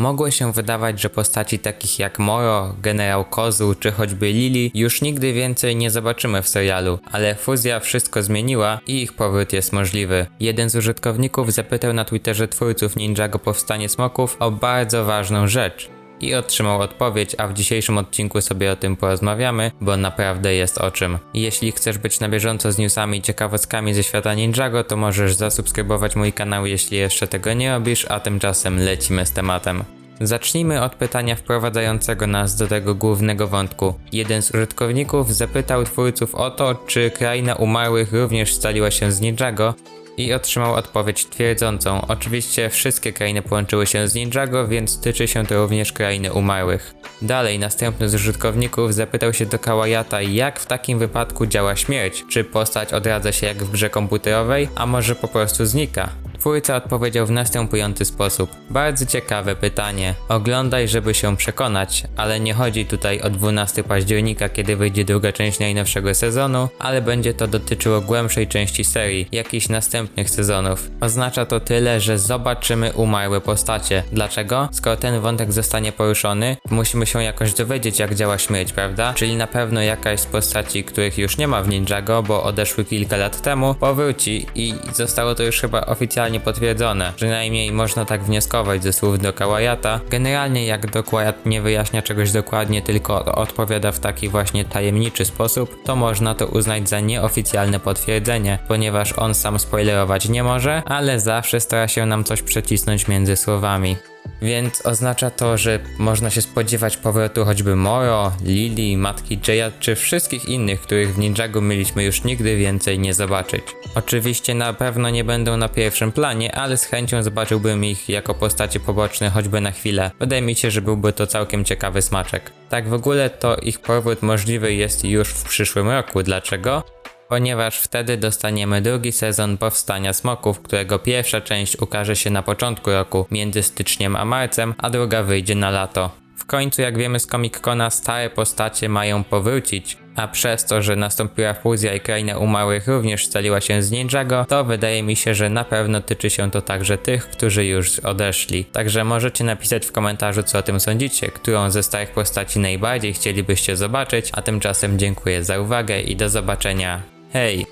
Mogło się wydawać, że postaci takich jak Moro, generał Kozu czy choćby Lili już nigdy więcej nie zobaczymy w serialu, ale fuzja wszystko zmieniła i ich powrót jest możliwy. Jeden z użytkowników zapytał na Twitterze twórców Ninjago Powstanie Smoków o bardzo ważną rzecz. I otrzymał odpowiedź, a w dzisiejszym odcinku sobie o tym porozmawiamy, bo naprawdę jest o czym. Jeśli chcesz być na bieżąco z newsami i ciekawostkami ze świata Ninjago, to możesz zasubskrybować mój kanał, jeśli jeszcze tego nie robisz, a tymczasem lecimy z tematem. Zacznijmy od pytania wprowadzającego nas do tego głównego wątku. Jeden z użytkowników zapytał twórców o to, czy kraina umarłych również scaliła się z Ninjago i otrzymał odpowiedź twierdzącą. Oczywiście wszystkie krainy połączyły się z Ninjago, więc tyczy się to również krainy umarłych. Dalej, następny z użytkowników zapytał się do Kawajata, jak w takim wypadku działa śmierć. Czy postać odradza się jak w grze komputerowej, a może po prostu znika? Twórca odpowiedział w następujący sposób. Bardzo ciekawe pytanie. Oglądaj, żeby się przekonać, ale nie chodzi tutaj o 12 października, kiedy wyjdzie druga część najnowszego sezonu, ale będzie to dotyczyło głębszej części serii, jakichś następnych sezonów. Oznacza to tyle, że zobaczymy umarłe postacie. Dlaczego? Skoro ten wątek zostanie poruszony, musimy się jakoś dowiedzieć, jak działa śmierć, prawda? Czyli na pewno jakaś z postaci, których już nie ma w Ninjago, bo odeszły kilka lat temu, powróci i zostało to już chyba oficjalnie potwierdzone. Przynajmniej można tak wnioskować ze słów do Kawajata. Generalnie jak Dokłajat nie wyjaśnia czegoś dokładnie, tylko odpowiada w taki właśnie tajemniczy sposób, to można to uznać za nieoficjalne potwierdzenie, ponieważ on sam spoilerować nie może, ale zawsze stara się nam coś przecisnąć między słowami. Więc oznacza to, że można się spodziewać powrotu choćby Moro, Lili, matki Jaya czy wszystkich innych, których w Ninjago mieliśmy już nigdy więcej nie zobaczyć. Oczywiście na pewno nie będą na pierwszym planie, ale z chęcią zobaczyłbym ich jako postacie poboczne choćby na chwilę. Wydaje mi się, że byłby to całkiem ciekawy smaczek. Tak w ogóle to ich powrót możliwy jest już w przyszłym roku. Dlaczego? Ponieważ wtedy dostaniemy drugi sezon Powstania Smoków, którego pierwsza część ukaże się na początku roku, między styczniem a marcem, a druga wyjdzie na lato. W końcu, jak wiemy z Comic Cona, stare postacie mają powrócić, a przez to, że nastąpiła fuzja i kraina umarłych również scaliła się z Ninjago, to wydaje mi się, że na pewno tyczy się to także tych, którzy już odeszli. Także możecie napisać w komentarzu, co o tym sądzicie, którą ze starych postaci najbardziej chcielibyście zobaczyć, a tymczasem dziękuję za uwagę i do zobaczenia. Hey.